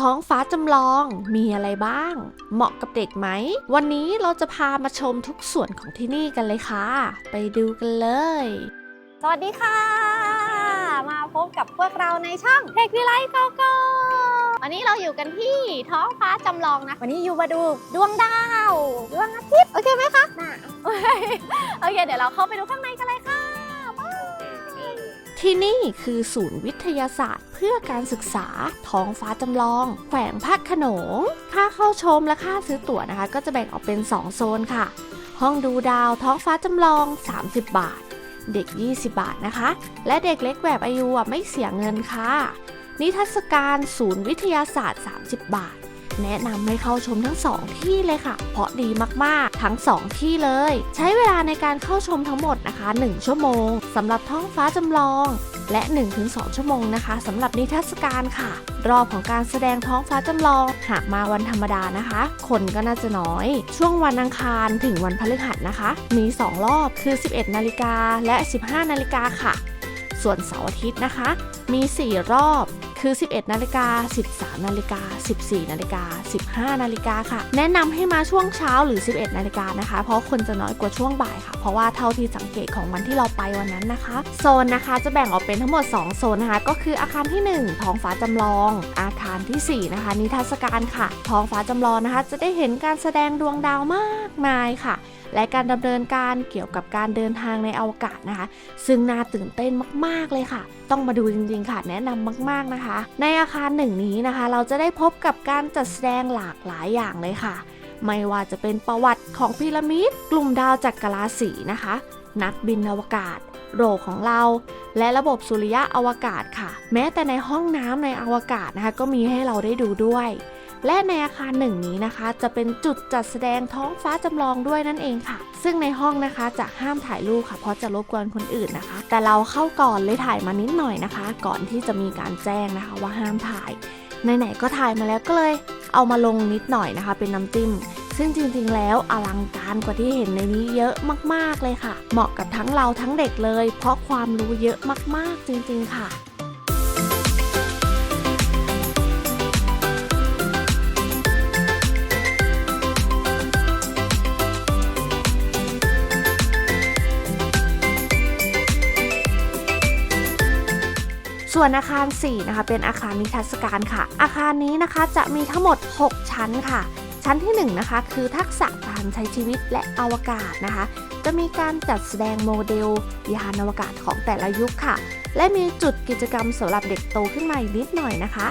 ท้องฟ้าจำลองมีอะไรบ้าง เหมาะกับเด็กไหม วันนี้เราจะพามาชมทุกส่วนของที่นี่กันเลยค่ะ ไปดูกันเลย สวัสดีค่ะ มาพบกับพวกเราในช่องเทควิไลโกโก้วันนี้เราอยู่กันที่ท้องฟ้าจำลองนะ วันนี้อยู่มาดูดวงดาว ดวงอาทิตย์ โอเคไหมคะน่ะโอเคโอเคเดี๋ยวเราเข้าไปดูข้างในกันเลยค่ะไป ที่นี่คือศูนย์วิทยาศาสตร์ เพื่อการศึกษาท้องฟ้าจำลอง แขวงพระโขนง ค่าเข้าชมและค่าซื้อตั๋วนะคะ ก็จะแบ่งออกเป็น 2 โซนค่ะ ห้องดูดาวท้องฟ้าจำลอง 30 บาท เด็ก 20 บาทนะคะ และเด็กเล็กแบบอายุไม่เสียเงินค่ะ นิทรรศการศูนย์วิทยาศาสตร์ 30 บาท แนะนำให้เข้าชมทั้ง 2 ที่เลยค่ะ เพราะดีมากๆ ทั้ง 2 ที่เลย ใช้เวลาในการเข้าชมทั้งหมดนะคะ 1 ชั่วโมงสำหรับท้องฟ้าจำลอง และ 1-2 ชั่วโมงนะคะสำหรับนิทรรศการค่ะ รอบของการแสดงท้องฟ้าจำลอง หากมาวันธรรมดานะคะ คนก็น่าจะน้อย ช่วงวันอังคารถึงวันพฤหัสนะคะ มี 2 รอบคือ 11 นาฬิกาและ 15 นาฬิกาค่ะ ส่วนเสาร์อาทิตย์นะคะ มี 4 รอบ คือ 11 นาฬิกา 13 นาฬิกา 14 นาฬิกา 15 นาฬิกาค่ะ แนะนำให้มาช่วงเช้าหรือ 11 นาฬิกานะคะ เพราะคนจะน้อยกว่าช่วงบ่ายค่ะ เพราะว่าเท่าที่สังเกตของวันที่เราไปวันนั้นนะคะ โซนนะคะจะแบ่งออกเป็นทั้งหมด 2 โซนนะคะ ก็คืออาคารที่ 1 ท้องฟ้าจำลอง อาคารทีสี่ 4 นะคะ นิทรรศการค่ะ ท้องฟ้าจำลองนะคะ จะได้เห็นการแสดงดวงดาวมากมายค่ะและการดำเนินการเกี่ยวกับการเดินทางในอวกาศนะคะ ซึ่งน่าตื่นเต้นมาก ๆ เลยค่ะ ต้องมาดูจริง ๆ ค่ะ แนะนำมาก ๆ นะคะ ในอาคารหนึ่งนี้นะคะ เราจะได้พบกับการจัดแสดงหลากหลายอย่างเลยค่ะ ไม่ว่าจะเป็นประวัติของพีระมิด กลุ่มดาวจักรราศีนะคะ นักบินอวกาศ โรคของเรา และระบบสุริยะอวกาศค่ะ แม้แต่ในห้องน้ำในอวกาศนะคะ ก็มีให้เราได้ดูด้วย และในอาคารหนึ่งนี้นะคะ จะเป็นจุดจัดแสดงท้องฟ้าจำลองด้วยนั่นเองค่ะ ซึ่งในห้องนะคะจะห้ามถ่ายรูปค่ะ เพราะจะรบกวนคนอื่นนะคะ แต่เราเข้าก่อนเลยถ่ายมานิดหน่อยนะคะ ก่อนที่จะมีการแจ้งนะคะว่าห้ามถ่ายไหนๆก็ถ่ายมาแล้วก็เลย เอามาลงนิดหน่อยนะคะ เป็นน้ำจิ้ม ซึ่งจริงๆแล้วอลังการกว่าที่เห็นในนี้เยอะมากๆเลยค่ะ เหมาะกับทั้งเราทั้งเด็กเลย เพราะความรู้เยอะมากๆจริงๆค่ะ ส่วนอาคาร 4 นะคะ เป็นอาคารนิทรรศการค่ะ อาคารนี้นะคะจะมีทั้งหมด 6 ชั้นค่ะ ชั้นที่ 1 นะคะ คือทักษะการใช้ชีวิตและอวกาศนะคะ จะมีการจัดแสดงโมเดล ยานอวกาศของแต่ละยุคค่ะ และมีจุดกิจกรรมสำหรับเด็กโตขึ้นมาอีกนิดหน่อยนะคะ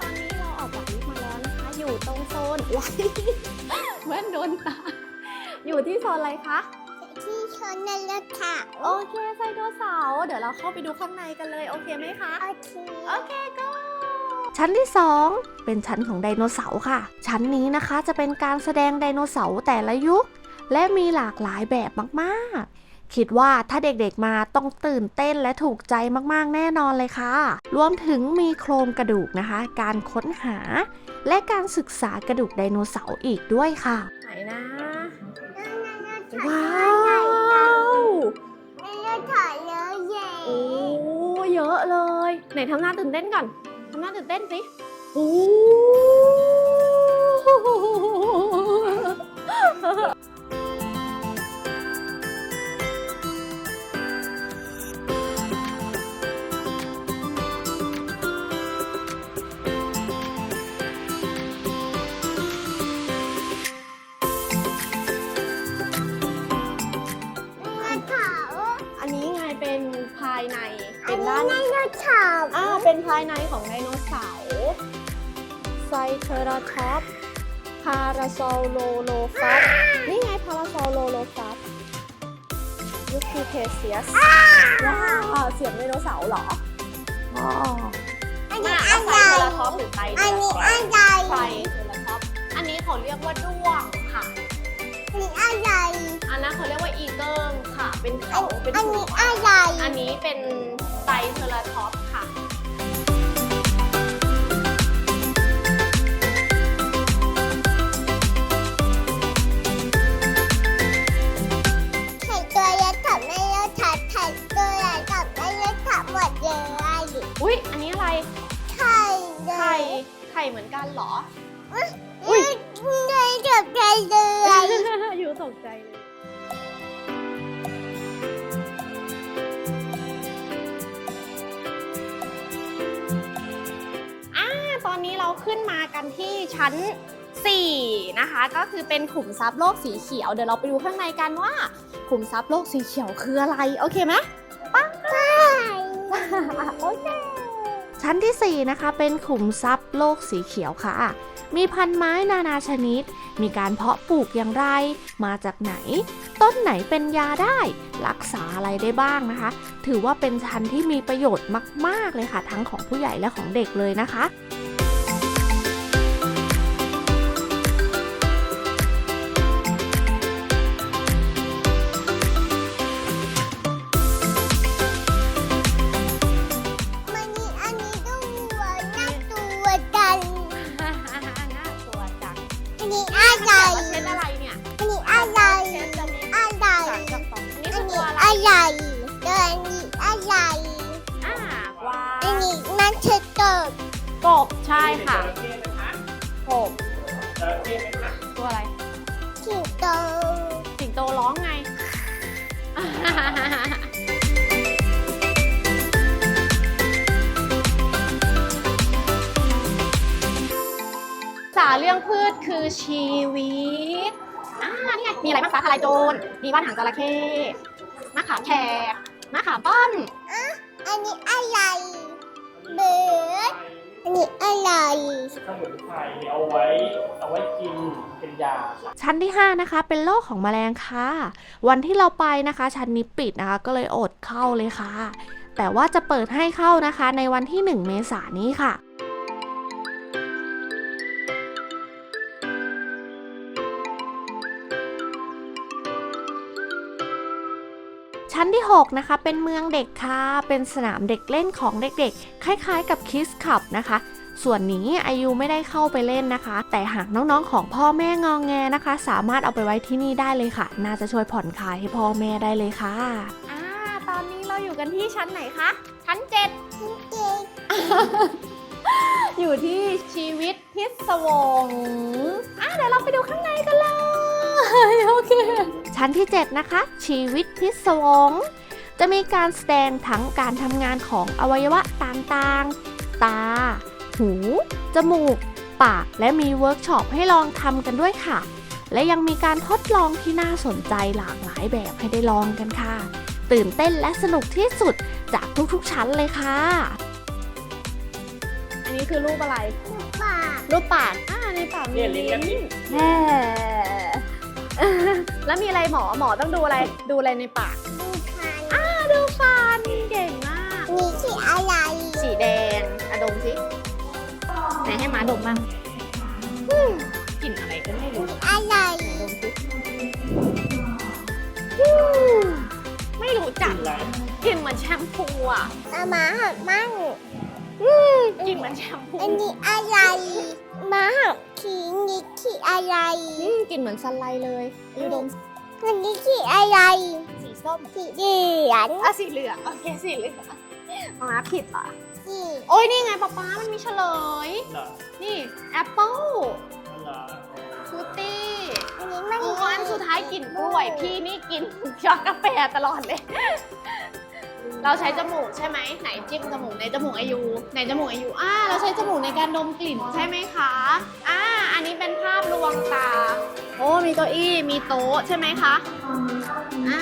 ตอนนี้เราออกจากลิฟต์มาแล้วนะคะ อยู่ตรงโซนว้ายแว่นโดนตาอยู่ที่โซนอะไรคะ ชนนั่นแหละค่ะโอเคไซโดเสาร์เดี๋ยวเราเข้าไปดูข้างในกันเลย โอเคไหมคะ โอเค โอเคก็ชั้นที่ 2 เป็นชั้นของไดโนเสาร์ค่ะ ชั้นนี้นะคะจะเป็นการแสดงไดโนเสาร์แต่ละยุค และมีหลากหลายแบบมากๆ คิดว่าถ้าเด็กๆมาต้องตื่นเต้นและถูกใจมากๆแน่นอนเลยค่ะ รวมถึงมีโครงกระดูกนะคะ การค้นหา และการศึกษากระดูกไดโนเสาร์อีกด้วยค่ะ ไหนนะ ว้าว้ ไหนทำหน้าตื่นเต้นก่อนทำหน้าตื่นเต้นสิโอ้ ภายในของไดโนเสาร์ไซเทอราทอปพาราโซโลโลฟัสนี่ไงพาราโซโลโลฟัสยูคิเทเซียสว้าวเสียงไดโนเสาร์เหรออ๋ออันหนี้น้าอะไซไรเทอราทอปหรือไซเทอัอนนี้ราทอปอะไรไซเทอราทอปอันนี้เขาเรียกว่าด้วงค่ะอันนี้อะไรอันนั้นเขาเรียกว่าอีเกิลค่ะ เป็นอัเขานเป็นอันหันี้วอะไรอันนี้เป็นไซเทอราทอปค่ะ กถัดหมดเลยอุ๊ยอันนี้อะไรไข่เลไข่ยไข่ข่เหมือนกันเหรอ อุ้ยเลยจบใจเลย อยู่ตกใจเลยอ่าตอนนี้เราขึ้นมากันที่ชั้น 4 นะคะ ก็คือเป็นขุมทรัพย์โลกสีเขียว เดี๋ยวเราไปดูข้างในกันว่า ขุมทรัพย์โลกสีเขียวคืออะไร โอเคไหมไป้าโอเคชั้นที่ 4 นะคะ เป็นขุมทรัพย์ โลกสีเขียวค่ะ มีพันไม้นานาชนิด มีการเพาะปลูกอย่างไร มาจากไหน ต้นไหนเป็นยาได้ รักษาอะไรได้บ้างนะคะ ถือว่าเป็นชั้นที่มีประโยชน์มาก ๆ เลยค่ะ ทั้งของผู้ใหญ่และของเด็กเลยนะคะ ช่ค่ะกบตัวอะไร สิงโตสิงโตร้องไง สาเรื่องพืชคือชีวิต อ่านี่ไง มีอะไรบ้างคะทลายโจร มีว่านหางจระเข้มะขามแขกมะขามป้อมอันนี้ สมุนไพรเอาไว้เอาไว้กินเป็นยาชั้นที่ 5 นะคะ เป็นโลกของแมลงค่ะ วันที่เราไปนะคะ ชั้นนี้ปิดนะคะ ก็เลยอดเข้าเลยค่ะ แต่ว่าจะเปิดให้เข้านะคะ ในวันที่ 1 เมษายนนี้ค่ะชั้นที่ 6 นะคะ เป็นเมืองเด็กค่ะ เป็นสนามเด็กเล่นของเด็กๆ คล้ายๆ กับคิสคับนะคะ ส่วนนี้อายุไม่ได้เข้าไปเล่นนะคะ แต่หากน้องๆ ของพ่อแม่งองแงนะคะ สามารถเอาไปไว้ที่นี่ได้เลยค่ะ น่าจะช่วยผ่อนคลายให้พ่อแม่ได้เลยค่ะอ่าตอนนี้เราอยู่กันที่ชั้นไหนคะ ชั้นเจ็ดเด็กอยู่ที่ชีวิตพิศวงอะเดี๋ยวเราไปดูข้างในกันเลย โอเค ชั้นที่ 7 นะคะ ชีวิตพิศวง จะมีการแสดงทั้งการทำงานของอวัยวะต่างๆ ตา หู จมูก ปาก และมีเวิร์กช็อปให้ลองทำกันด้วยค่ะ และยังมีการทดลองที่น่าสนใจหลากหลายแบบให้ได้ลองกันค่ะ ตื่นเต้นและสนุกที่สุดจากทุกๆชั้นเลยค่ะ อันนี้คือรูปอะไร ปากรูปปาก อ่าในปากมีเนี่ยลิ้นกับลิ้นแฮ่แล้วมีอะไรหมอหมอต้องดูอะไรดูอะไรในปาก ดมบ้างกลิ่นอะไรก็ไม่รู้อะไรไหนดมสิไม่รู้จักอะไรกลิ่นเหมือนแชมพูอะมามาหักมั่งกลิ่นเหมือนแชมพูอันนี้อะไรมาหักขีนี่คืออะไรอืมกลิ่นเหมือนสไลด์เลยยูดมอันนี้คืออะไร สีส้มสีเหลืองอะสีเหลืองโอเคสีเหลืองมาผิดเหรอ สีโอ้ยนี่ไงป๊าป๊ามันมีเฉลย เหรอนี่แอปเปิ้ลเหรอฟรุตตี้อันนี้มันโอ้อันสุดท้ายกลิ่นกล้วย พี่นี่กินช็อกกาแฟตลอดเลย เราใช้จมูกใช่ไหมไหนจิ้มจมูกในจมูกอายุในจมูกอายุอ่าเราใช้จมูกในการดมกลิ่นใช่ไหมคะอ่าอันนี้เป็นภาพลวงตา โอ้มีเก้าอี้มีโต๊ะใช่ไหมคะอ่าอ่า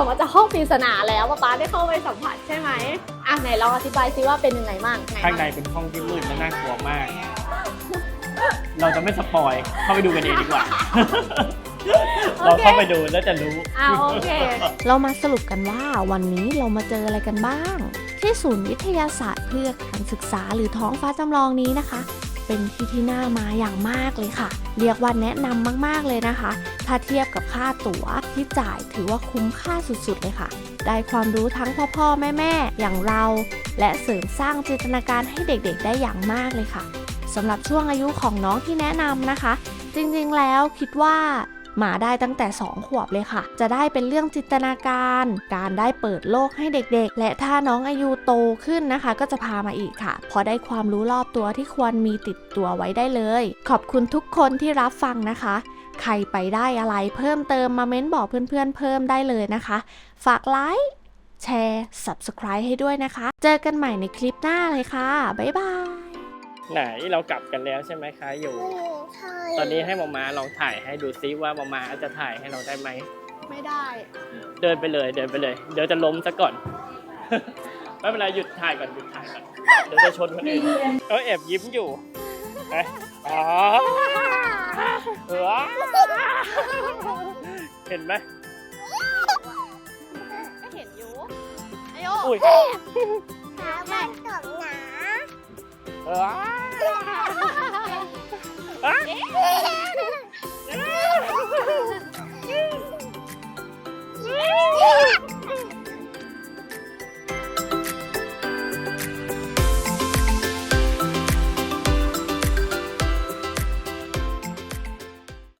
อกี้เราขอมาจากห้องปริศนาแล้วป๊าป๊าได้เข้าไปสัมผัสใช่ไหมอะไหนลองอธิบายซิว่าเป็นยังไงบ้างไหนข้างในบ้างเป็นห้องที่มืดและน่ากลัวมาก เราจะไม่สปอย เข้าไปดูกันเองดีกว่า เราเข้าไปดูแล้วจะรู้อ่าโอเค เรามาสรุปกันว่าวันนี้เรามาเจออะไรกันบ้าง ที่ศูนย์วิทยาศาสตร์เพื่อการศึกษาหรือท้องฟ้าจำลองนี้นะคะ เป็นที่ที่น่ามาอย่างมากเลยค่ะ เรียกว่าแนะนำมากๆเลยนะคะ ถ้าเทียบกับค่าตั๋วที่จ่ายถือว่าคุ้มค่าสุดๆเลยค่ะ ได้ความรู้ทั้งพ่อพ่อแม่แม่ๆอย่างเรา และเสริมสร้างจินตนาการให้เด็กๆ ได้อย่างมากเลยค่ะสำหรับช่วงอายุของน้องที่แนะนำนะคะ จริงๆแล้วคิดว่า มาได้ตั้งแต่ 2 ขวบเลยค่ะ จะได้เป็นเรื่องจินตนาการ การได้เปิดโลกให้เด็กๆ และถ้าน้องอายุโตขึ้นนะคะ ก็จะพามาอีกค่ะ พอได้ความรู้รอบตัวที่ควรมีติดตัวไว้ได้เลย ขอบคุณทุกคนที่รับฟังนะคะ ใครไปได้อะไรเพิ่มเติมมาเม้นบอกเพื่อนๆเพิ่มได้เลยนะคะ ฝากไลค์แชร์ subscribe ให้ด้วยนะคะ เจอกันใหม่ในคลิปหน้าเลยค่ะ บ๊ายบาย ไหนเรากลับกันแล้วใช่ไหมคะอยู่ ใช่ตอนนี้ให้มามาลองถ่ายให้ดูซิว่ามามาจะถ่ายให้เราได้ไหม ไม่ได้ เดินไปเลยเดินไปเลย เดี๋ยวจะล้มซะก่อน ไม่เป็นไรหยุดถ่ายก่อนหยุดถ่ายก่อนเดี๋ยวจะชนคนอื่นเออแอบยิ้มอยู่ไปอ๋อเออเห็นไหมก็เห็นอยู่ไอโยอุ้ย หาวันตกหนา เอออะ